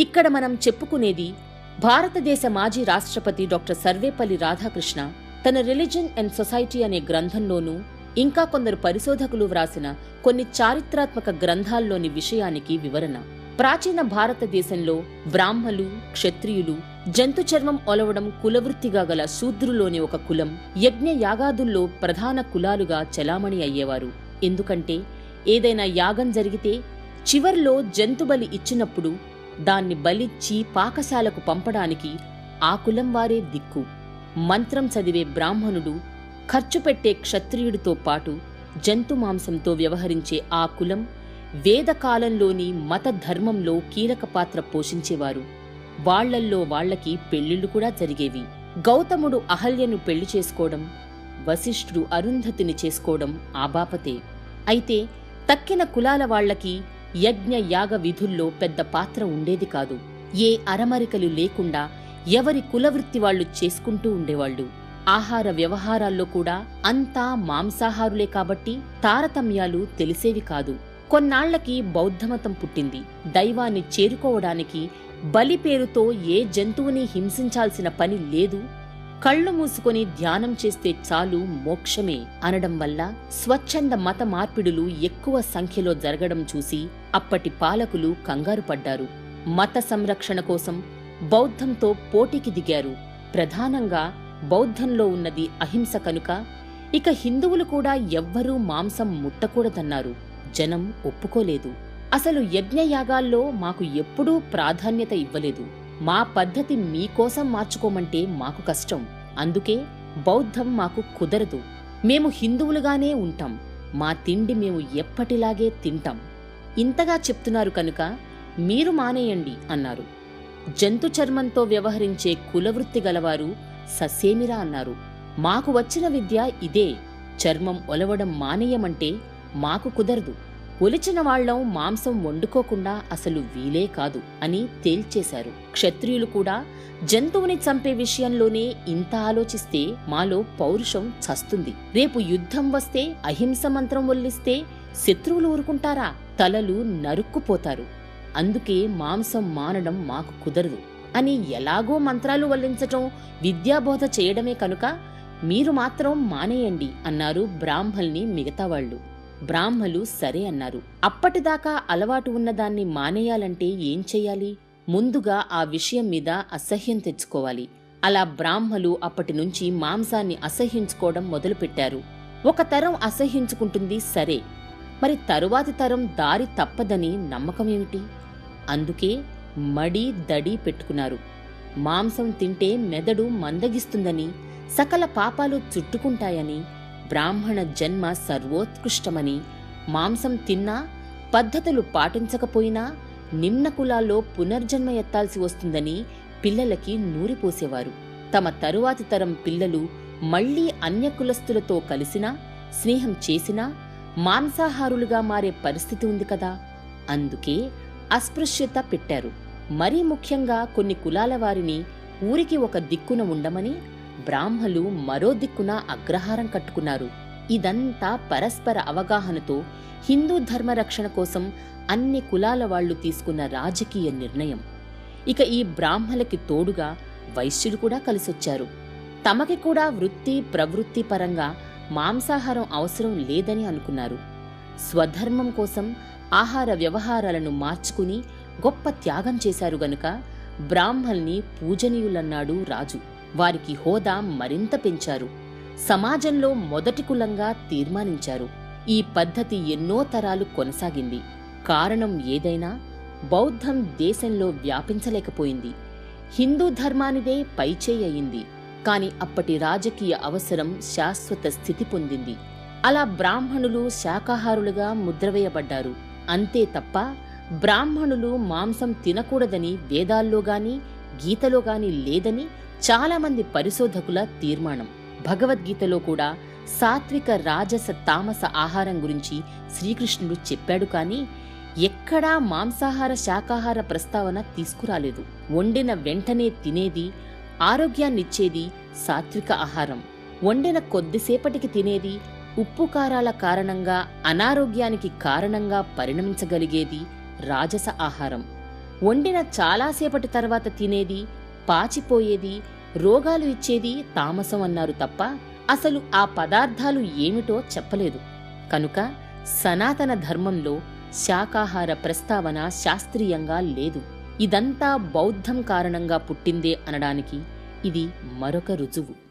ఇక్కడ మనం చెప్పుకునేది భారతదేశ మాజీ రాష్ట్రపతి డాక్టర్ సర్వేపల్లి రాధాకృష్ణ తన రిలిజన్ అండ్ సొసైటీ అనే గ్రంథంలోనూ ఇంకా కొందరు పరిశోధకులు వ్రాసిన కొన్ని చారిత్రాత్మక గ్రంథాల్లోని విషయానికి వివరణ. ప్రాచీన భారతదేశంలో బ్రాహ్మలు క్షత్రియులు జంతు చర్మం ఒలవడం కులవృత్తిగా గల శూద్రులోని ఒక కులం యజ్ఞ యాగాదుల్లో ప్రధాన కులాలుగా చలామణి అయ్యేవారు. ఎందుకంటే ఏదైనా యాగం జరిగితే చివర్లో జంతుబలి ఇచ్చినప్పుడు దాన్ని బలిచ్చి పాకశాలకు పంపడానికి ఆ కులం వారే దిక్కు. మంత్రం చదివే బ్రాహ్మణుడు ఖర్చు పెట్టే క్షత్రియుడితో పాటు జంతు మాంసంతో వ్యవహరించే ఆ కులం వేదకాలంలోని మత ధర్మంలో కీలక పాత్ర పోషించేవారు. వాళ్ళల్లో వాళ్ళకి పెళ్ళిళ్ళు కూడా జరిగేవి. గౌతముడు అహల్యను పెళ్ళి చేసుకోవడం వశిష్ఠుడు అరుంధతిని చేసుకోవడం ఆబాపతే అయితే తక్కిన కులాల వాళ్ళకి యజ్ఞ యాగ విధుల్లో పెద్ద పాత్ర ఉండేది కాదు. ఏ అరమరికలు లేకుండా ఎవరి కులవృత్తి వాళ్ళు చేసుకుంటూ ఉండేవాళ్ళు. ఆహార వ్యవహారాల్లో కూడా అంతా మాంసాహారులే కాబట్టి తారతమ్యాలు తెలిసేవి కాదు. కొన్నాళ్ళకి బౌద్ధమతం పుట్టింది. దైవాన్ని చేరుకోవడానికి బలి పేరుతో ఏ జంతువుని హింసించాల్సిన పని లేదు. కళ్ళు మూసుకొని ధ్యానం చేస్తే చాలు మోక్షమే అనడం వల్ల స్వచ్ఛంద మత మార్పిడులు ఎక్కువ సంఖ్యలో జరగడం చూసి అప్పటి పాలకులు కంగారు పడ్డారు. మత సంరక్షణ కోసం బౌద్ధంతో పోటీకి దిగారు. ప్రధానంగా బౌద్ధంలో ఉన్నది అహింస కనుక ఇక హిందువులు కూడా ఎవ్వరూ మాంసం ముట్టకూడదన్నారు. జనం ఒప్పుకోలేదు. అసలు యజ్ఞయాగాల్లో మాకు ఎప్పుడూ ప్రాధాన్యత ఇవ్వలేదు. మా పద్ధతి మీకోసం మార్చుకోమంటే మాకు కష్టం. అందుకే బౌద్ధం మాకు కుదరదు. మేము హిందువులుగానే ఉంటాం. మా తిండి మేము ఎప్పటిలాగే తింటాం. ఇంతగా చెప్తున్నారు కనుక మీరు మానేయండి అన్నారు. జంతు చర్మంతో వ్యవహరించే కులవృత్తి గలవారు ససేమిరా అన్నారు. మాకు వచ్చిన విద్య ఇదే. చర్మం ఒలవడం మానేయమంటే మాకు కుదరదు. ఒలిచిన వాళ్ళం మాంసం వండుకోకుండా అసలు వీలే కాదు అని తేల్చేశారు. క్షత్రియులు కూడా జంతువుని చంపే విషయంలోనే ఇంత ఆలోచిస్తే మాలో పౌరుషం చస్తుంది. రేపు యుద్ధం వస్తే అహింస మంత్రం వల్లిస్తే శత్రువులు ఊరుకుంటారా? తలలు నరుక్కుపోతారు. అందుకే మాంసం మానడం మాకు కుదరదు అని ఎలాగో మంత్రాలు వల్లించటం విద్యాబోధ చేయడమే కనుక మీరు మాత్రం మానేయండి అన్నారు బ్రాహ్మల్ని మిగతా వాళ్ళు బ్రాహ్మలు సరే అన్నారు. అప్పటిదాకా అలవాటు ఉన్నదాన్ని మానేయాలంటే ఏం చెయ్యాలి ముందుగా ఆ విషయం మీద అసహ్యం తెచ్చుకోవాలి. అలా బ్రాహ్మలు అప్పటి నుంచి మాంసాన్ని అసహ్యించుకోవడం మొదలుపెట్టారు. ఒక తరం అసహ్యించుకుంటుంది సరే. మరి తరువాతి తరం దారి తప్పదని నమ్మకమేమిటి అందుకే మడి దడి పెట్టుకున్నారు. మాంసం తింటే మెదడు మందగిస్తుందని సకల పాపాలు చుట్టుకుంటాయని బ్రాహ్మణ జన్మ సర్వోత్కృష్టమని మాంసం తిన్నా పద్ధతులు పాటించకపోయినా నిమ్న కులాల్లో పునర్జన్మ ఎత్తాల్సి వస్తుందని పిల్లలకి నూరిపోసేవారు తమ తరువాతి తరం పిల్లలు మళ్ళీ అన్యకులస్తులతో కలిసినా స్నేహం చేసినా మాంసాహారులుగా మారే పరిస్థితి ఉంది కదా? అందుకే అస్పృశ్యత పెట్టారు. మరీ ముఖ్యంగా కొన్ని కులాల వారిని ఊరికి ఒక దిక్కున ఉండమని బ్రాహ్మలు మరో దిక్కున అగ్రహారం కట్టుకున్నారు. ఇదంతా పరస్పర అవగాహనతో హిందూ ధర్మ రక్షణ కోసం అన్ని కులాల వాళ్ళు తీసుకున్న రాజకీయ నిర్ణయం. ఇక ఈ బ్రాహ్మలకి తోడుగా వైశ్యులు కూడా కలిసొచ్చారు. తమకి కూడా వృత్తి ప్రవృత్తి పరంగా మాంసాహారం అవసరం లేదని అనుకున్నారు. స్వధర్మం కోసం ఆహార వ్యవహారాలను మార్చుకుని గొప్ప త్యాగం చేశారు గనుక బ్రాహ్మల్ని పూజనీయులన్నాడు రాజు. వారికి హోదా మరింత పెంచారు. సమాజంలో మొదటి కులంగా తీర్మానించారు. ఈ పద్ధతి ఎన్నో తరాలు కొనసాగింది. కారణం ఏదైనా బౌద్ధం దేశంలో వ్యాపించలేకపోయింది. హిందూ ధర్మానిదే పైచేయయింది కాని అప్పటి రాజకీయ అవసరం శాశ్వత స్థితి పొందింది. అలా బ్రాహ్మణులు శాకాహారులుగా ముద్రవేయబడ్డారు. అంతే తప్ప బ్రాహ్మణులు మాంసం తినకూడదని వేదాల్లో గాని గీతలో గాని లేదని చాలామంది పరిశోధకుల తీర్మానం. భగవద్గీతలో కూడా సాత్విక రాజస తామస ఆహారం గురించి శ్రీకృష్ణుడు చెప్పాడు కానీ ఎక్కడా మాంసాహార శాకాహార ప్రస్తావన తీసుకురాలేదు. వండిన వెంటనే తినేది ఆరోగ్యాన్నిచ్చేది సాత్విక ఆహారం. వండిన కొద్దిసేపటికి తినేది ఉప్పు కారాల కారణంగా అనారోగ్యానికి కారణంగా పరిణమించగలిగేది రాజస ఆహారం. వండిన చాలాసేపటి తర్వాత తినేది పాచిపోయేది రోగాలు ఇచ్చేది తామసం అన్నారు తప్ప అసలు ఆ పదార్థాలు ఏమిటో చెప్పలేదు. కనుక సనాతన ధర్మంలో శాకాహార ప్రస్తావన శాస్త్రీయంగా లేదు. ఇదంతా బౌద్ధం కారణంగా పుట్టిందే అనడానికి ఇది మరొక రుజువు.